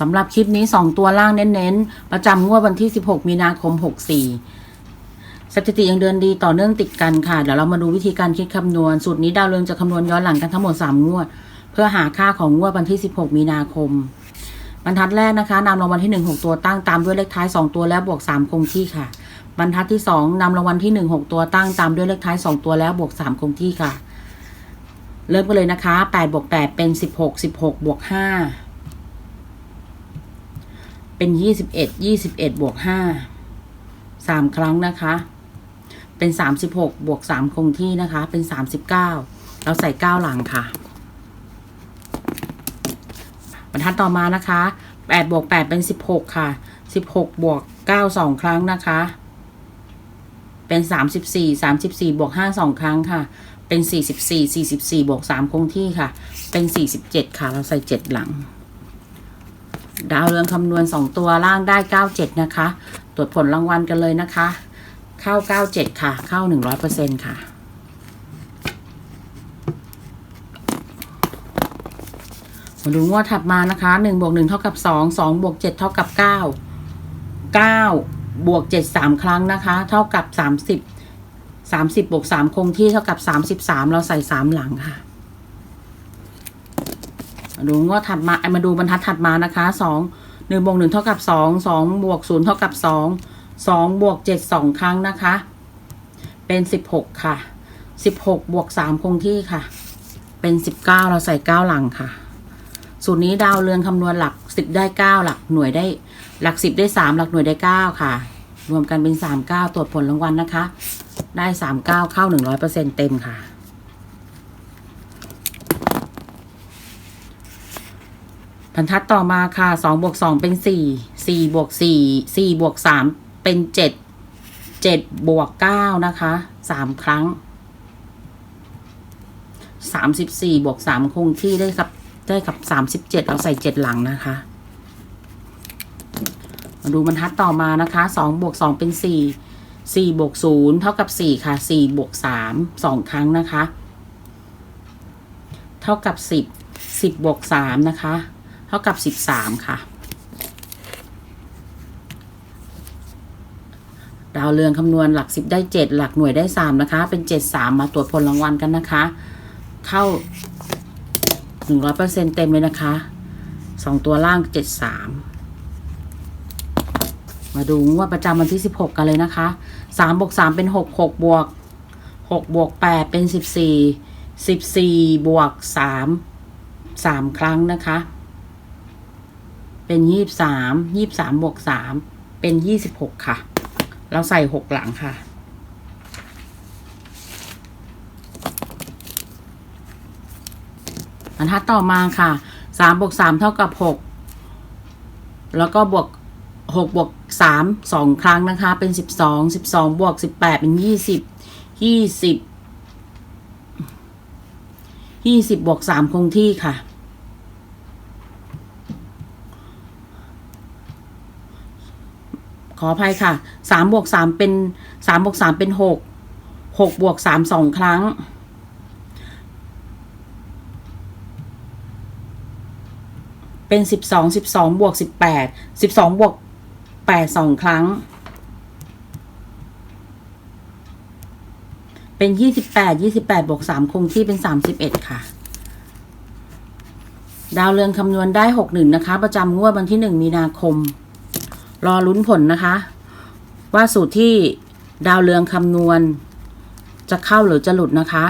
สำหรับคลิปนี้ 2 ตัวล่างเน้นๆ ประจำงวดวันที่ 16 มีนาคม 64 สถิติยังเดินดีต่อเนื่องติดกันค่ะ เดี๋ยวเรามาดูวิธีการคิดคำนวณ สูตรนี้ดาวเรืองจะคำนวณย้อนหลังกันทั้งหมด 3 งวด เพื่อหาค่าของงวดวันที่ 16 มีนาคม บรรทัดแรกนะคะนำรางวัลที่ 1 6 ตัวตั้งตามด้วยเลขท้าย 2 ตัวแล้วบวก 3 คงที่ค่ะ บรรทัดที่ 2นำรางวัลที่ 1 6 ตัวตั้งตามด้วยเลขท้าย 2 ตัวแล้วบวก 3 คงที่ค่ะ เริ่มกันเลยนะคะ8บวก8เป็น 16 16บวก5 เป็นยี่สิบเอ็ดยี่สิบเอ็ดบวกห้าสามครั้งนะคะ เป็นสามสิบหกบวกสามคงที่นะคะ เป็นสามสิบเก้าเราใส่เก้าหลังค่ะ บรรทัดต่อมานะคะแปดบวกแปดเป็นสิบหกค่ะสิบหกบวกเก้าสองครั้งนะคะ เป็นสามสิบสี่สามสิบสี่บวกห้าสองครั้งค่ะ เป็นสี่สิบสี่สี่สิบสี่บวกสามคงที่ค่ะ เป็นสี่สิบเจ็ดค่ะ เราใส่เจ็ดหลัง ดาวเรืองคำนวณ 2 ตัวล่างได้ 97 นะคะ ตรวจผลรางวัลกันเลยนะคะ เข้า 97 ค่ะ เข้า 100%ค่ะ มาดูงวดถัดมานะคะ1บวก1เท่ากับ 2 2บวก7เท่ากับ 9 9 บวก 7 3 ครั้งนะคะ เท่ากับ 30 30บวก3คงที่เท่ากับ 33 เราใส่ 3 หลังค่ะ มาดูงวดถัดมาไอ้มาดูบรรทัดถัดมานะคะสองหนึ่งบวกหนึ่งเท่ากับสองสองบวกศูนย์เท่ากับสองสองบวกเจ็ดสองครั้งนะคะ เป็นสิบหกค่ะสิบหกบวกสามคงที่ค่ะ เป็นสิบเก้าเราใส่เก้าหลังค่ะ สูตรนี้ดาวเรืองคำนวณหลักสิบได้เก้าหลักหน่วยได้ หลักสิบได้สามหลักหน่วยได้เก้าค่ะ รวมกันเป็นสามเก้าตรวจผลรางวัลนะคะ ได้สามเก้าเข้าหนึ่งร้อยเปอร์เซ็นเต็มค่ะ บรรทัดต่อมาค่ะสองบวกสองเป็นสี่สี่บวกสี่สี่บวกสามเป็นเจ็ดเจ็ดบวกเก้านะคะสามครั้งสามสิบสี่บวกสามคงที่ได้กับได้กับสามสิบเจ็ดเราใส่เจ็ดหลังนะคะมาดูบรรทัดต่อมานะคะสองบวกสองเป็นสี่สี่บวกศูนย์เท่ากับสี่ค่ะสี่บวกสามสองครั้งนะคะ เท่ากับสิบสิบบวกสามนะคะ เท่ากับสิบสามค่ะ ดาวเรืองคำนวณหลักสิบได้เจ็ดหลักหน่วยได้สามนะคะ เป็นเจ็ดสามมาตรวจผลรางวัลกันนะคะ เข้าหนึ่งร้อยเปอร์เซ็นเต็มเลยนะคะสองตัวล่างเจ็ดสามมาดูงวดประจำวันที่สิบหกกันเลยนะคะสามบวกสามเป็นหกหกบวกหกบวกแปดเป็นสิบสี่สิบสี่บวกสามสามครั้งนะคะ เป็นยี่สามยี่บสามบวกสามเป็นยี่สิบหกค่ะ เราใส่หกหลังค่ะ บรรทัดต่อมาค่ะสามบวกสามเท่ากับหกแล้วก็บวกหกบวกสามสองครั้งนะคะ เป็นสิบสองสิบสองบวกสิบแปดเป็นยี่สิบยี่สิบยี่สิบบวกสามคงที่ค่ะ ขออภัยค่ะสามบวกสามเป็นสามบวกสามเป็นหกหกบวกสามสองครั้งเป็นสิบสองสิบสองบวกสิบแปดสิบสองบวกแปดสองครั้ง เป็นยี่สิบแปดยี่สิบแปดบวกสามคงที่เป็นสามสิบเอ็ดค่ะ ดาวเรืองคำนวณได้หกหนึ่งนะคะ ประจำงวดวันที่หนึ่งมีนาคม รอลุ้นผลนะคะ ว่าสูตรที่ดาวเรืองคำนวณ จะเข้าหรือจะหลุดนะคะ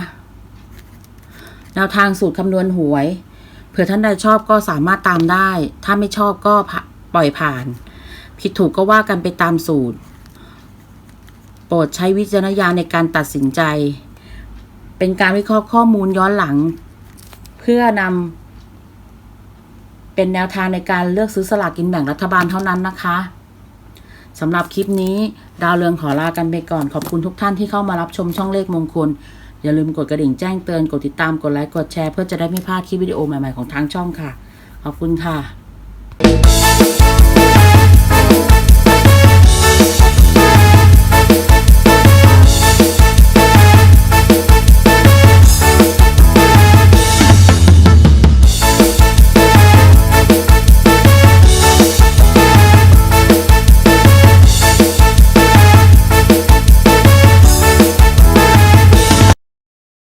แนวทางสูตรคำนวณหวย เผื่อท่านใดชอบก็สามารถตามได้ ถ้าไม่ชอบก็ปล่อยผ่าน ผิดถูกก็ว่ากันไปตามสูตร โปรดใช้วิจารณญาณในการตัดสินใจ เป็นการวิเคราะห์ข้อมูลย้อนหลัง เพื่อนำเป็นแนวทางในการเลือกซื้อสลากกินแบ่งรัฐบาลเท่านั้นนะคะ สำหรับคลิปนี้ดาวเรืองขอลากันไปก่อน ขอบคุณทุกท่านที่เข้ามารับชมช่องเลขมงคล อย่าลืมกดกระดิ่งแจ้งเตือน กดติดตาม กดไลค์ กดแชร์ เพื่อจะได้ไม่พลาดคลิปวิดีโอใหม่ๆของทางช่องค่ะ ขอบคุณค่ะ